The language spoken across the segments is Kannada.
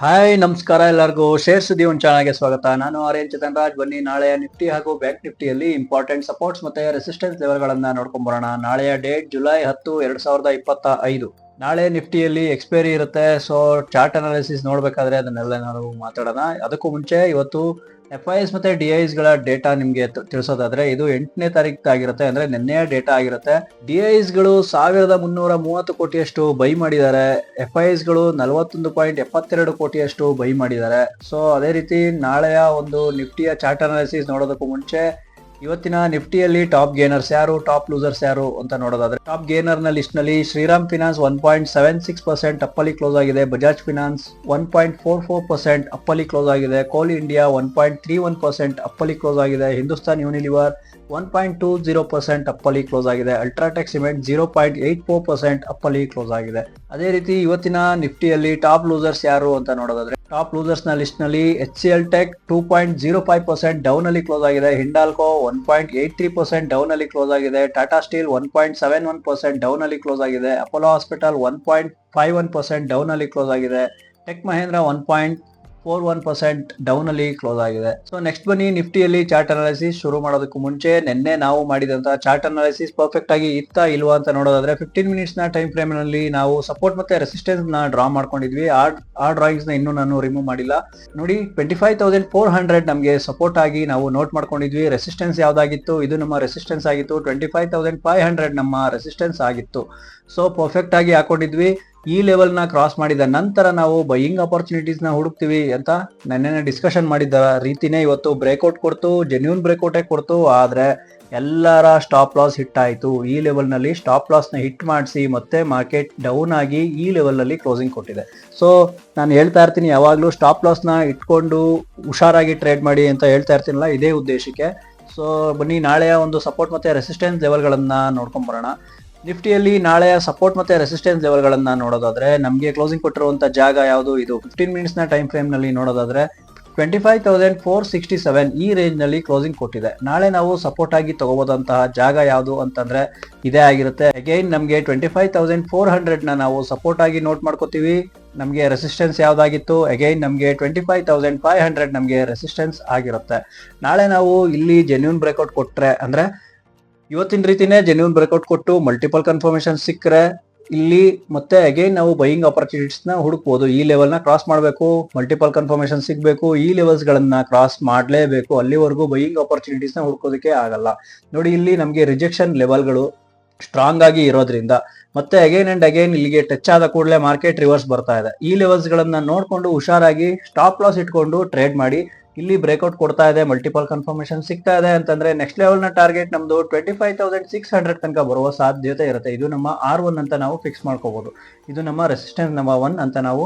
ಹಾಯ್ ನಮಸ್ಕಾರ ಎಲ್ಲರಿಗೂ. ಶೇರ್ ಸುದ್ದಿ ಒಂದು ಚಾನಲ್ಗೆ ಸ್ವಾಗತ. ನಾನು ಆರ್ಯನ್ ಚೇತನ್ ರಾಜ್ ಬನ್ನಿ ನಾಳೆಯ ನಿಫ್ಟಿ ಹಾಗೂ ಬ್ಯಾಂಕ್ ನಿಫ್ಟಿಯಲ್ಲಿ ಇಂಪಾರ್ಟೆಂಟ್ ಸಪೋರ್ಟ್ಸ್ ಮತ್ತೆ ರೆಸಿಸ್ಟೆನ್ಸ್ ಲೆವೆಲ್ಗಳನ್ನ ನೋಡ್ಕೊಂಡ್ ಬರೋಣ. ನಾಳೆಯ ಡೇಟ್ ಜುಲೈ ಹತ್ತು, ಎರಡ್ ಸಾವಿರದ ಇಪ್ಪತ್ತ ಐದು. ನಾಳೆ ನಿಫ್ಟಿಯಲ್ಲಿ ಎಕ್ಸ್ಪೈರಿ ಇರುತ್ತೆ. ಸೊ ಚಾರ್ಟ್ ಅನಾಲಿಸಿಸ್ ನೋಡಬೇಕಾದ್ರೆ ಅದನ್ನೆಲ್ಲ ನಾವು ಮಾತಾಡೋಣ. ಅದಕ್ಕೂ ಮುಂಚೆ ಇವತ್ತು ಎಫ್ ಐ ಎಸ್ ಮತ್ತೆ ಡಿ ಐಸ್ಗಳ ಡೇಟಾ ನಿಮ್ಗೆ ತಿಳಿಸೋದಾದ್ರೆ ಇದು ಎಂಟನೇ ತಾರೀಕು ಆಗಿರುತ್ತೆ ಅಂದ್ರೆ ನಿನ್ನೆಯ ಡೇಟಾ ಆಗಿರುತ್ತೆ. ಡಿ ಐಸ್ಗಳು ಸಾವಿರದ ಮುನ್ನೂರ ಮೂವತ್ತು ಕೋಟಿಯಷ್ಟು ಬೈ ಮಾಡಿದ್ದಾರೆ. ಎಫ್ ಐ ಎಸ್ಗಳು ನಲವತ್ತೊಂದು ಪಾಯಿಂಟ್ ಎಪ್ಪತ್ತೆರಡು ಕೋಟಿಯಷ್ಟು ಬೈ ಮಾಡಿದ್ದಾರೆ. ಸೊ ಅದೇ ರೀತಿ ನಾಳೆಯ ಒಂದು ನಿಫ್ಟಿಯ ಚಾರ್ಟ್ ಅನಾಲಿಸಿಸ್ ನೋಡೋದಕ್ಕೂ ಮುಂಚೆ ಇವತ್ತಿನ ನಿಫ್ಟಿಯಲ್ಲಿ ಟಾಪ್ ಗೇನರ್ಸ್ ಯಾರು, ಟಾಪ್ ಲೂಸರ್ಸ್ ಯಾರು ಅಂತ ನೋಡೋದಾದ್ರೆ, ಟಾಪ್ ಗೇನರ್ನ ಲಿಸ್ಟ್ನಲ್ಲಿ Shriram finance one point seven six percent ಅಪ್ಪಲ್ಲಿ close ಆಗಿದೆ, Bajaj finance one point four four percent ಅಪ್ಪಲ್ಲಿ close ಆಗಿದೆ Coal India one point three one percent ಅಪ್ಪಲ್ಲಿ close ಆಗಿದೆ, Hindustan Unilever one point two zero percent ಅಪ್ಪಲ್ಲಿ close ಆಗಿದೆ, UltraTech cement zero point eight four percent ಅಪ್ಪಲ್ಲಿ close ಆಗಿದೆ. ಅದೇ ರೀತಿ ಇವತ್ತಿನ ನಿಫ್ಟಿಯಲ್ಲಿ ಟಾಪ್ ಲೂಸರ್ಸ್ ಯಾರು ಅಂತ ನೋಡೋದಾದ್ರೆ ಟಾಪ್ ಲೂಸರ್ಸ್ನ ಲಿಸ್ಟ್ನಲ್ಲಿ H C L tech two point zero five percent down ಅಲ್ಲಿ ಕ್ಲೋಸ್ ಆಗಿದೆ. Hindalco one point eight three percent down ಅಲ್ಲಿ ಕ್ಲೋಸ್ ಆಗಿದೆ. Tata steel one point seven one percent down ಅಲ್ಲಿ ಕ್ಲೋಸ್ ಆಗಿದೆ. Apollo hospital one point five one percent down ಅಲ್ಲಿ ಕ್ಲೋಸ್ ಆಗಿದೆ. Tech Mahindra one point four one percent down ಅಲ್ಲಿ ಕ್ಲೋಸ್ ಆಗಿದೆ. ಸೊ ನೆಕ್ಸ್ಟ್ ಬನ್ನಿ, ನಿಫ್ಟಿಯಲ್ಲಿ ಚಾರ್ಟ್ ಅನಾಲಿಸಿಸ್ ಶುರು ಮಾಡೋದಕ್ಕೂ ಮುಂಚೆ ನಿನ್ನೆ ನಾವು ಮಾಡಿದಂತಹ ಚಾರ್ಟ್ ಅನಾಲಿಸಿಸ್ ಪರ್ಫೆಕ್ಟ್ ಆಗಿ ಇತ್ತಾ ಇಲ್ವಾ ಅಂತ ನೋಡೋದಾದ್ರೆ ಫಿಫ್ಟೀನ್ ಮಿನಿಟ್ಸ್ನ ಟೈಮ್ ಫ್ರೇಮ್ನಲ್ಲಿ ನಾವು ಸಪೋರ್ಟ್ ಮತ್ತೆ ರೆಸಿಸ್ಟೆನ್ಸ್ನ ಡ್ರಾ ಮಾಡ್ಕೊಂಡಿದ್ವಿ. ಆ ಡ್ರಾಯಿಂಗ್ಸ್ನ ಇನ್ನೂ ನಾನು ರಿಮೂವ್ ಮಾಡಿಲ್ಲ. ನೋಡಿ twenty five thousand four hundred ನಮಗೆ ಸಪೋರ್ಟ್ ಆಗಿ ನಾವು ನೋಟ್ ಮಾಡ್ಕೊಂಡಿದ್ವಿ. ರೆಸಿಸ್ಟೆನ್ಸ್ ಯಾವ್ದಾಗಿತ್ತು? ಇದು ನಮ್ಮ ರೆಸಿಸ್ಟೆನ್ಸ್ ಆಗಿತ್ತು. Twenty five thousand five hundred ನಮ್ಮ ರೆಸಿಸ್ಟೆನ್ಸ್ ಆಗಿತ್ತು. ಸೊ ಪರ್ಫೆಕ್ಟ್ ಆಗಿ ಹಾಕೊಂಡಿದ್ವಿ. ಈ ಲೆವೆಲ್ನ ಕ್ರಾಸ್ ಮಾಡಿದ ನಂತರ ನಾವು ಬೈಯಿಂಗ್ ಅಪರ್ಚುನಿಟೀಸ್ನ ಹುಡುಕ್ತಿವಿ ಅಂತ ನೆನ್ನೆ ಡಿಸ್ಕಷನ್ ಮಾಡಿದ ರೀತಿನೇ ಇವತ್ತು ಬ್ರೇಕ್ಔಟ್ ಕೊಡ್ತು ಜೆನ್ಯೂನ್ ಬ್ರೇಕ್ಔಟೇ ಕೊಡ್ತು. ಆದ್ರೆ ಎಲ್ಲರ ಸ್ಟಾಪ್ ಲಾಸ್ ಹಿಟ್ ಆಯಿತು. ಈ ಲೆವೆಲ್ನಲ್ಲಿ ಸ್ಟಾಪ್ ಲಾಸ್ನ ಹಿಟ್ ಮಾಡಿಸಿ ಮತ್ತೆ ಮಾರ್ಕೆಟ್ ಡೌನ್ ಆಗಿ ಈ ಲೆವೆಲ್ನಲ್ಲಿ ಕ್ಲೋಸಿಂಗ್ ಕೊಟ್ಟಿದೆ. ಸೊ ನಾನು ಹೇಳ್ತಾ ಇರ್ತೀನಿ, ಯಾವಾಗಲೂ ಸ್ಟಾಪ್ ಲಾಸ್ನ ಇಟ್ಕೊಂಡು ಹುಷಾರಾಗಿ ಟ್ರೇಡ್ ಮಾಡಿ ಅಂತ ಹೇಳ್ತಾ ಇರ್ತೀನಲ್ಲ, ಇದೇ ಉದ್ದೇಶಕ್ಕೆ. ಸೊ ಬನ್ನಿ, ನಾಳೆಯ ಒಂದು ಸಪೋರ್ಟ್ ಮತ್ತೆ ರೆಸಿಸ್ಟೆನ್ಸ್ ಲೆವೆಲ್ಗಳನ್ನ ನೋಡ್ಕೊಂಡ್ ಬರೋಣ ನಿಫ್ಟಿಯಲ್ಲಿ ನಾಳೆಯ ಸಪೋರ್ಟ್ ಮತ್ತೆ ರೆಸಿಸ್ಟೆನ್ಸ್ ಲೆವೆಲ್ಗಳನ್ನು ನೋಡೋದಾದ್ರೆ, ನಮಗೆ ಕ್ಲೋಸಿಂಗ್ ಕೊಟ್ಟಿರುವಂತ ಜಾಗ ಯಾವುದು? ಇದು ಫಿಫ್ಟೀನ್ ಮಿನಿಟ್ಸ್ನ ಟೈಮ್ ಫ್ರೇಮ್ನಲ್ಲಿ ನೋಡೋದಾದ್ರೆ twenty five thousand four sixty seven ಈ ರೇಂಜ್ನಲ್ಲಿ ಕ್ಲೋಸಿಂಗ್ ಕೊಟ್ಟಿದೆ. ನಾಳೆ ನಾವು ಸಪೋರ್ಟ್ ಆಗಿ ತಗೋಬೋದಂತಹ ಜಾಗ ಯಾವುದು ಅಂತಂದ್ರೆ ಇದೇ ಆಗಿರುತ್ತೆ. ಅಗೈನ್ ನಮಗೆ ಟ್ವೆಂಟಿ ಫೈವ್ ತೌಸಂಡ್ ಫೋರ್ ಹಂಡ್ರೆಡ್ನ ನಾವು ಸಪೋರ್ಟ್ ಆಗಿ ನೋಟ್ ಮಾಡ್ಕೋತೀವಿ. ನಮಗೆ ರೆಸಿಸ್ಟೆನ್ಸ್ ಯಾವ್ದಾಗಿತ್ತು? ಅಗೈನ್ ನಮಗೆ twenty five thousand five hundred ನಮಗೆ ರೆಸಿಸ್ಟೆನ್ಸ್ ಆಗಿರುತ್ತೆ. ನಾಳೆ ನಾವು ಇಲ್ಲಿ ಜೆನ್ಯೂನ್ ಬ್ರೇಕ್ಔಟ್ ಕೊಟ್ಟರೆ ಅಂದ್ರೆ ಇವತ್ತಿನ ರೀತಿನೇ ಜೆನ್ಯೂನ್ ಬ್ರೇಕ್ಔಟ್ ಕೊಟ್ಟು ಮಲ್ಟಿಪಲ್ ಕನ್ಫರ್ಮೇಶನ್ ಸಿಕ್ಕರೆ ಇಲ್ಲಿ ಮತ್ತೆ ಅಗೈನ್ ನಾವು ಬೈಯಿಂಗ್ ಆಪರ್ಚುನಿಟೀಸ್ನ ಹುಡುಕ್ಬೋದು. ಈ ಲೆವೆಲ್ನ ಕ್ರಾಸ್ ಮಾಡಬೇಕು ಮಲ್ಟಿಪಲ್ ಕನ್ಫರ್ಮೇಶನ್ ಸಿಗಬೇಕು, ಈ ಲೆವೆಲ್ಸ್ ಗಳನ್ನ ಕ್ರಾಸ್ ಮಾಡಲೇಬೇಕು. ಅಲ್ಲಿವರೆಗೂ ಬೈಯಿಂಗ್ ಆಪರ್ಚುನಿಟೀಸ್ನ ಹುಡ್ಕೋದಕ್ಕೆ ಆಗಲ್ಲ. ನೋಡಿ ಇಲ್ಲಿ ನಮಗೆ ರಿಜೆಕ್ಷನ್ ಲೆವೆಲ್ಗಳು ಸ್ಟ್ರಾಂಗ್ ಆಗಿ ಇರೋದ್ರಿಂದ. ಮತ್ತೆ ಅಗೈನ್ ಅಂಡ್ ಅಗೈನ್ ಇಲ್ಲಿಗೆ ಟಚ್ ಆದ ಕೂಡಲೇ ಮಾರ್ಕೆಟ್ ರಿವರ್ಸ್ ಬರ್ತಾ ಇದೆ. ಈ ಲೆವೆಲ್ಸ್ ಗಳನ್ನ ನೋಡ್ಕೊಂಡು ಹುಷಾರಾಗಿ ಸ್ಟಾಪ್ ಲಾಸ್ ಇಟ್ಕೊಂಡು ಟ್ರೇಡ್ ಮಾಡಿ. ಇಲ್ಲಿ ಬ್ರೇಕ್ಔಟ್ ಕೊಡ್ತಾ ಇದೆ ಮಲ್ಟಿಪಲ್ ಕನ್ಫರ್ಮೇಶನ್ ಸಿಗ್ತಾ ಇದೆ ಅಂತಂದ್ರೆ ನೆಕ್ಸ್ಟ್ ಲೆವೆಲ್ನ ಟಾರ್ಗೆಟ್ ನಮ್ದು twenty five thousand six hundred ತನಕ ಬರುವ ಸಾಧ್ಯತೆ ಇರುತ್ತೆ. ಇದು ನಮ್ಮ ಆರ್ ಒನ್ ಅಂತ ನಾವು ಫಿಕ್ಸ್ ಮಾಡ್ಕೋಬಹುದು ಇದು ನಮ್ಮ ರೆಸಿಸ್ಟೆನ್ಸ್ ನಂಬರ್ ಒನ್ ಅಂತ ನಾವು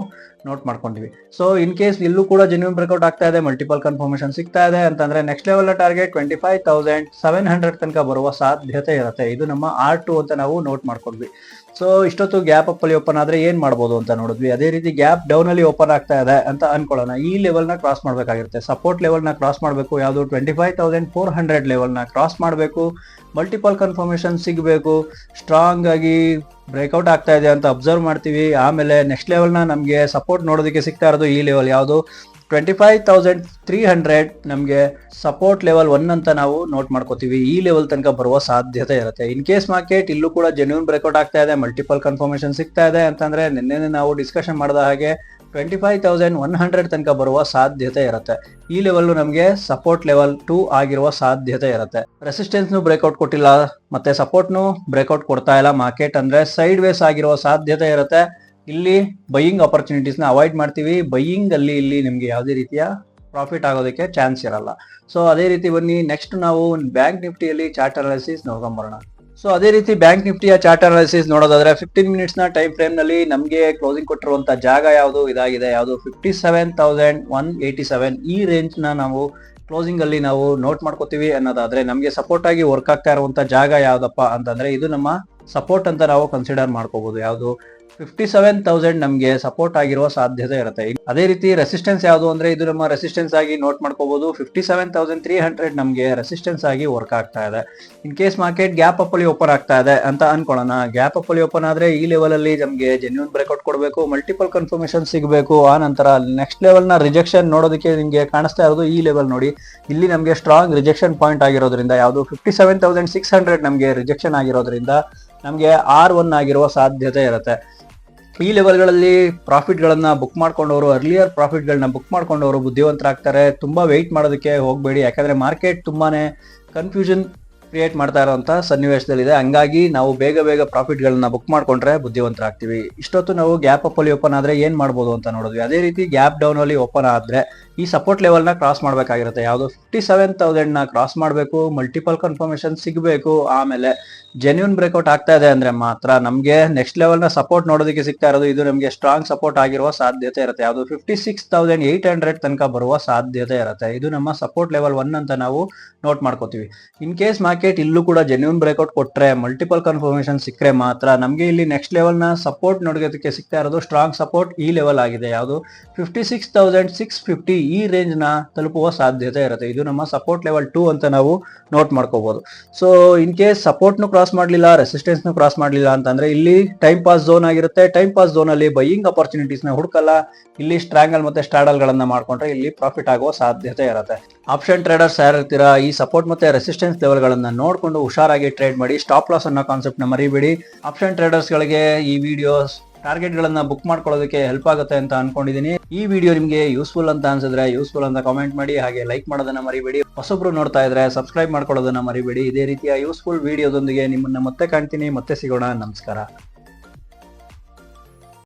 ನೋಟ್ ಮಾಡ್ಕೊಂಡಿವಿ. ಸೊ ಇನ್ ಕೇಸ್ ಇಲ್ಲೂ ಕೂಡ ಜೆನ್ಯೂನ್ ಬ್ರೇಕ್ಔಟ್ ಆಗ್ತಾ ಇದೆ ಮಲ್ಟಿಪಲ್ ಕನ್ಫರ್ಮೇಶನ್ ಸಿಗ್ತಾ ಇದೆ ಅಂತಂದ್ರೆ next ಲೆವೆಲ್ನ target twenty five thousand seven hundred ತನಕ ಬರುವ ಸಾಧ್ಯತೆ ಇರುತ್ತೆ. ಇದು ನಮ್ಮ ಆರ್ ಟು ಅಂತ ನಾವು ನೋಟ್ ಮಾಡ್ಕೊಂಡ್ವಿ. ಸೊ ಇಷ್ಟೊತ್ತು ಗ್ಯಾಪ್ ಅಪ್ ಅಲ್ಲಿ ಓಪನ್ ಆದ್ರೆ ಏನ್ ಮಾಡಬಹುದು ಅಂತ ನೋಡಿದ್ವಿ. ಅದೇ ರೀತಿ ಗ್ಯಾಪ್ ಡೌನ್ ಅಲ್ಲಿ ಓಪನ್ ಆಗ್ತಾ ಇದೆ ಅಂತ ಅನ್ಕೊಳ್ಳೋಣ. ಈ ಲೆವೆಲ್ನ ಕ್ರಾಸ್ ಮಾಡಬೇಕಾಗಿರುತ್ತೆ. ಸಪೋರ್ಟ್ ಲೆವೆಲ್ನ ಕ್ರಾಸ್ ಮಾಡಬೇಕು. ಯಾವುದು twenty five thousand four hundred ಲೆವೆಲ್ನ cross ಮಾಡಬೇಕು. ಮಲ್ಟಿಪಲ್ ಕನ್ಫರ್ಮೇಶನ್ ಸಿಗಬೇಕು. ಸ್ಟ್ರಾಂಗ್ ಆಗಿ ಬ್ರೇಕ್ಔಟ್ ಆಗ್ತಾ ಇದೆ ಅಂತ ಅಬ್ಸರ್ವ್ ಮಾಡ್ತೀವಿ. ಆಮೇಲೆ ನೆಕ್ಸ್ಟ್ ಲೆವೆಲ್ನ ನಮಗೆ ಸಪೋರ್ಟ್ ನೋಡೋದಕ್ಕೆ ಸಿಗ್ತಾ ಇರೋದು ಈ ಲೆವೆಲ್ ಯಾವುದು? Twenty five thousand three hundred ನಮಗೆ ಸಪೋರ್ಟ್ ಲೆವೆಲ್ ಒನ್ ಅಂತ ನಾವು ನೋಟ್ ಮಾಡ್ಕೋತೀವಿ. ಈ ಲೆವೆಲ್ ತನಕ ಬರುವ ಸಾಧ್ಯತೆ ಇರುತ್ತೆ. ಇನ್ ಕೇಸ್ ಮಾರ್ಕೆಟ್ ಇಲ್ಲೂ ಕೂಡ ಜೆನ್ಯೂನ್ ಬ್ರೇಕ್ಔಟ್ ಆಗ್ತಾ ಇದೆ ಮಲ್ಟಿಪಲ್ ಕನ್ಫರ್ಮೇಶನ್ ಸಿಗ್ತಾ ಇದೆ ಅಂತಂದ್ರೆ ನಿನ್ನೆ ನಾವು ಡಿಸ್ಕಷನ್ ಮಾಡಿದ ಹಾಗೆ twenty five thousand one hundred ತನಕ ಬರುವ ಸಾಧ್ಯತೆ ಇರುತ್ತೆ. ಈ ಲೆವೆಲ್ ನಮಗೆ ಸಪೋರ್ಟ್ ಲೆವೆಲ್ ಟೂ ಆಗಿರುವ ಸಾಧ್ಯತೆ ಇರುತ್ತೆ. ರೆಸಿಸ್ಟೆನ್ಸ್ ನು ಬ್ರೇಕ್ಔಟ್ ಕೊಟ್ಟಿಲ್ಲ. ಮತ್ತೆ ಸಪೋರ್ಟ್ ನು ಬ್ರೇಕ್ಔಟ್ ಕೊಡ್ತಾ ಇಲ್ಲ. ಮಾರ್ಕೆಟ್ ಅಂದ್ರೆ ಸೈಡ್ ವೇಸ್ ಆಗಿರುವ ಸಾಧ್ಯತೆ ಇರುತ್ತೆ. ಇಲ್ಲಿ ಬೈಯಿಂಗ್ ಆಪರ್ಚುನಿಟೀಸ್ನ ಅವಾಯ್ಡ್ ಮಾಡ್ತೀವಿ. ಬೈಯಿಂಗ್ ಅಲ್ಲಿ ಇಲ್ಲಿ ನಿಮಗೆ ಯಾವುದೇ ರೀತಿಯ ಪ್ರಾಫಿಟ್ ಆಗೋದಕ್ಕೆ ಚಾನ್ಸ್ ಇರಲ್ಲ. ಸೊ ಅದೇ ರೀತಿ ಬನ್ನಿ. ನೆಕ್ಸ್ಟ್ ನಾವು ಬ್ಯಾಂಕ್ ನಿಫ್ಟಿಯಲ್ಲಿ ಚಾರ್ಟ್ ಅನಾಲಿಸಿಸ್ ನೋಡ್ಕೊಂಬರೋಣ ಸೊ ಅದೇ ರೀತಿ ಬ್ಯಾಂಕ್ ನಿಫ್ಟಿಯ ಚಾರ್ಟ್ ಅನಾಲಿಸಿಸ್ ನೋಡೋದಾದ್ರೆ ಫಿಫ್ಟೀನ್ ಮಿನಿಟ್ಸ್ನ ಟೈಮ್ ಫ್ರೇಮ್ನಲ್ಲಿ ನಮಗೆ ಕ್ಲೋಸಿಂಗ್ ಕೊಟ್ಟಿರುವಂತ ಜಾಗ ಯಾವುದು? ಇದಾಗಿದೆ. ಯಾವುದು? Fifty seven thousand one eighty seven ಈ ರೇಂಜ್ನ ನಾವು ಕ್ಲೋಸಿಂಗ್ ಅಲ್ಲಿ ನಾವು ನೋಟ್ ಮಾಡ್ಕೋತೀವಿ ಅನ್ನೋದಾದ್ರೆ ನಮಗೆ ಸಪೋರ್ಟ್ ಆಗಿ ವರ್ಕ್ ಆಗ್ತಾ ಇರುವಂತ ಜಾಗ ಯಾವ್ದಪ್ಪ ಅಂತಂದ್ರೆ ಇದು ನಮ್ಮ ಸಪೋರ್ಟ್ ಅಂತ ನಾವು ಕನ್ಸಿಡರ್ ಮಾಡ್ಕೋಬಹುದು ಯಾವುದು? ಫಿಫ್ಟಿ ಸೆವೆನ್ ತೌಸಂಡ್ ನಮಗೆ ಸಪೋರ್ಟ್ ಆಗಿರುವ ಸಾಧ್ಯತೆ ಇರುತ್ತೆ. ಅದೇ ರೀತಿ ರೆಸಿಸ್ಟೆನ್ಸ್ ಯಾವುದು ಅಂದ್ರೆ ಇದು ನಮ್ಮ ರೆಸಿಸ್ಟೆನ್ಸ್ ಆಗಿ ನೋಟ್ ಮಾಡ್ಕೋಬಹುದು fifty seven thousand three hundred ನಮಗೆ ರೆಸಿಸ್ಟೆನ್ಸ್ ಆಗಿ ವರ್ಕ್ ಆಗ್ತಾ ಇದೆ. In case market gap up ಅಲ್ಲಿ ಓಪನ್ ಆಗ್ತಾ ಇದೆ ಅಂತ ಅನ್ಕೊಳ್ಳೋಣ. ಗ್ಯಾಪ್ ಅಪ್ ಅಲ್ಲಿ ಓಪನ್ ಆದ್ರೆ ಈ ಲೆವೆಲ್ ಅಲ್ಲಿ ನಮಗೆ ಜೆನ್ಯೂನ್ ಬ್ರೇಕ್ಔಟ್ ಕೊಡಬೇಕು ಮಲ್ಟಿಪಲ್ ಕನ್ಫರ್ಮೇಶನ್ ಸಿಗಬೇಕು. ಆ ನಂತರ ನೆಕ್ಸ್ಟ್ ಲೆವೆಲ್ನ ರಿಜೆಕ್ಷನ್ ನೋಡೋದಕ್ಕೆ ನಿಮಗೆ ಕಾಣಿಸ್ತಾ ಇರೋದು ಈ ಲೆವೆಲ್ ನೋಡಿ. ಇಲ್ಲಿ ನಮಗೆ ಸ್ಟ್ರಾಂಗ್ ರಿಜೆಕ್ಷನ್ ಪಾಯಿಂಟ್ ಆಗಿರೋದ್ರಿಂದ, ಯಾವುದು fifty seven thousand six hundred ನಮಗೆ ರಿಜೆಕ್ಷನ್ ಆಗಿರೋದ್ರಿಂದ ನಮಗೆ ಆರ್ ಒನ್ ಆಗಿರುವ ಸಾಧ್ಯತೆ ಇರುತ್ತೆ. ಈ ಲೆವೆಲ್ಗಳಲ್ಲಿ ಪ್ರಾಫಿಟ್ಗಳನ್ನ ಬುಕ್ ಮಾಡ್ಕೊಂಡವರು ಅರ್ಲಿಯರ್ ಪ್ರಾಫಿಟ್ಗಳನ್ನ ಬುಕ್ ಮಾಡ್ಕೊಂಡವರು ಬುದ್ಧಿವಂತರಾಗ್ತಾರೆ. ತುಂಬಾ ವೆಯ್ಟ್ ಮಾಡೋದಕ್ಕೆ ಹೋಗಬೇಡಿ. ಯಾಕಂದ್ರೆ ಮಾರ್ಕೆಟ್ ತುಂಬಾನೇ ಕನ್ಫ್ಯೂಷನ್ ಕ್ರಿಯೇಟ್ ಮಾಡ್ತಾ ಇರುವಂತ ಸನ್ನಿವೇಶದಲ್ಲಿದೆ. ಹಂಗಾಗಿ ನಾವು ಬೇಗ ಬೇಗ ಪ್ರಾಫಿಟ್ಗಳನ್ನ ಬುಕ್ ಮಾಡ್ಕೊಂಡ್ರೆ ಬುದ್ಧಿವಂತರಾಗ್ತೀವಿ. ಇಷ್ಟೊತ್ತು ನಾವು ಗ್ಯಾಪ್ ಅಪ್ ಅಲ್ಲಿ ಓಪನ್ ಆದ್ರೆ ಏನ್ ಮಾಡ್ಬೋದು ಅಂತ ನೋಡಿದ್ವಿ. ಅದೇ ರೀತಿ ಗ್ಯಾಪ್ ಡೌನ್ ಅಲ್ಲಿ ಓಪನ್ ಆದ್ರೆ ಈ ಸಪೋರ್ಟ್ ಲೆವೆಲ್ನ ಕ್ರಾಸ್ ಮಾಡ್ಬೇಕಾಗಿರುತ್ತೆ. ಯಾವುದು ಫಿಫ್ಟಿ ಸೆವೆನ್ ತೌಸಂಡ್ನ ಕ್ರಾಸ್ ಮಾಡಬೇಕು ಮಲ್ಟಿಪಲ್ ಕನ್ಫರ್ಮೇಶನ್ ಸಿಗಬೇಕು. ಆಮೇಲೆ ಜೆನ್ಯೂನ್ ಬ್ರೇಕ್ಔಟ್ ಆಗ್ತಾ ಇದೆ ಅಂದ್ರೆ ಮಾತ್ರ ನಮಗೆ ನೆಕ್ಸ್ಟ್ ಲೆವೆಲ್ನ ಸಪೋರ್ಟ್ ನೋಡೋದಕ್ಕೆ ಸಿಗ್ತಾ ಇರೋದು, ಇದು ನಮಗೆ ಸ್ಟ್ರಾಂಗ್ ಸಪೋರ್ಟ್ ಆಗಿರುವ ಸಾಧ್ಯತೆ ಇರುತ್ತೆ. ಯಾವುದು fifty six thousand eight hundred ತನಕ ಬರುವ ಸಾಧ್ಯತೆ ಇರುತ್ತೆ. ಇದು ನಮ್ಮ ಸಪೋರ್ಟ್ ಲೆವೆಲ್ ಒನ್ ಅಂತ ನಾವು ನೋಟ್ ಮಾಡ್ಕೋತೀವಿ. ಇನ್ ಕೇಸ್ ಮಾರ್ಕೆಟ್ ಇಲ್ಲೂ ಕೂಡ ಜೆನ್ಯೂನ್ ಬ್ರೇಕ್ಔಟ್ ಕೊಟ್ರೆ ಮಲ್ಟಿಪಲ್ ಕನ್ಫರ್ಮೇಶನ್ ಸಿಕ್ಕರೆ ಮಾತ್ರ ನಮಗೆ ಇಲ್ಲಿ ನೆಕ್ಸ್ಟ್ ಲೆವೆಲ್ನ ಸಪೋರ್ಟ್ ನೋಡೋದಕ್ಕೆ ಸಿಗ್ತಾ ಇರೋದು ಸ್ಟ್ರಾಂಗ್ ಸಪೋರ್ಟ್ ಈ ಲೆವೆಲ್ ಆಗಿದೆ. ಯಾವುದು? Fifty six thousand six fifty ಈ ರೇಂಜ್ನ ತಲುಪುವ ಸಾಧ್ಯತೆ ಇರುತ್ತೆ. ಇದು ನಮ್ಮ ಸಪೋರ್ಟ್ ಲೆವೆಲ್ ಟೂ ಅಂತ ನಾವು ನೋಟ್ ಮಾಡ್ಕೋಬಹುದು ಸೊ ಇನ್ ಕೇಸ್ ಸಪೋರ್ಟ್ ನು ಕ್ರಾಸ್ ಮಾಡಲಿಲ್ಲ ರೆಸಿಸ್ಟೆನ್ಸ್ ನು ಕ್ರಾಸ್ ಮಾಡಲಿಲ್ಲ ಅಂತಂದ್ರೆ ಇಲ್ಲಿ ಟೈಮ್ ಪಾಸ್ ಝೋನ್ ಆಗಿರುತ್ತೆ. ಟೈಮ್ ಪಾಸ್ ಝೋನ್ ಅಲ್ಲಿ ಬೈಯಿಂಗ್ ಅಪರ್ಚುನಿಟೀಸ್ನ ಹುಡುಕಲ್ಲ, ಇಲ್ಲಿ ಸ್ಟ್ರಾಂಗಲ್ ಮತ್ತೆ ಸ್ಟಾಡಲ್ ಗಳನ್ನ ಮಾಡ್ಕೊಂಡ್ರೆ ಇಲ್ಲಿ ಪ್ರಾಫಿಟ್ ಆಗುವ ಸಾಧ್ಯತೆ ಇರುತ್ತೆ. ಆಪ್ಷನ್ ಟ್ರೇಡರ್ಸ್ ಯಾರಿರ್ತೀರಾ, ಈ ಸಪೋರ್ಟ್ ಮತ್ತೆ ರೆಸಿಸ್ಟೆನ್ಸ್ ಲೆವೆಲ್ ಗಳನ್ನ ನೋಡ್ಕೊಂಡು ಹುಷಾರಾಗಿ ಟ್ರೇಡ್ ಮಾಡಿ ಸ್ಟಾಪ್ ಲಾಸ್ ಅನ್ನೋ ಕಾನ್ಸೆಪ್ಟ್ನ ಮರಿಬೇಡಿ. ಆಪ್ಷನ್ ಟ್ರೇಡರ್ಸ್ ಗಳಿಗೆ ಈ ವಿಡಿಯೋಸ್ ಟಾರ್ಗೆಟ್ ಗಳನ್ನ ಬುಕ್ ಮಾಡ್ಕೊಳ್ಳೋದಕ್ಕೆ ಹೆಲ್ಪ್ ಆಗುತ್ತೆ ಅಂತ ಅನ್ಕೊಂಡಿದೀನಿ. ಈ ವಿಡಿಯೋ ನಿಮಗೆ ಯೂಸ್ಫುಲ್ ಅಂತ ಅನ್ಸಿದ್ರೆ ಯೂಸ್ಫುಲ್ ಅಂತ ಕಾಮೆಂಟ್ ಮಾಡಿ, ಹಾಗೆ ಲೈಕ್ ಮಾಡೋದನ್ನ ಮರಿಬೇಡಿ. ಹೊಸೊಬ್ರು ನೋಡ್ತಾ ಇದ್ರೆ ಸಬ್ಸ್ಕ್ರೈಬ್ ಮಾಡ್ಕೊಳ್ಳೋದನ್ನ ಮರಿಬೇಡಿ. ಇದೇ ರೀತಿಯ ಯೂಸ್ಫುಲ್ ವಿಡಿಯೋದೊಂದಿಗೆ ನಿಮ್ಮನ್ನ ಮತ್ತೆ ಕಾಣ್ತೀನಿ. ಮತ್ತೆ ಸಿಗೋಣ. ನಮಸ್ಕಾರ.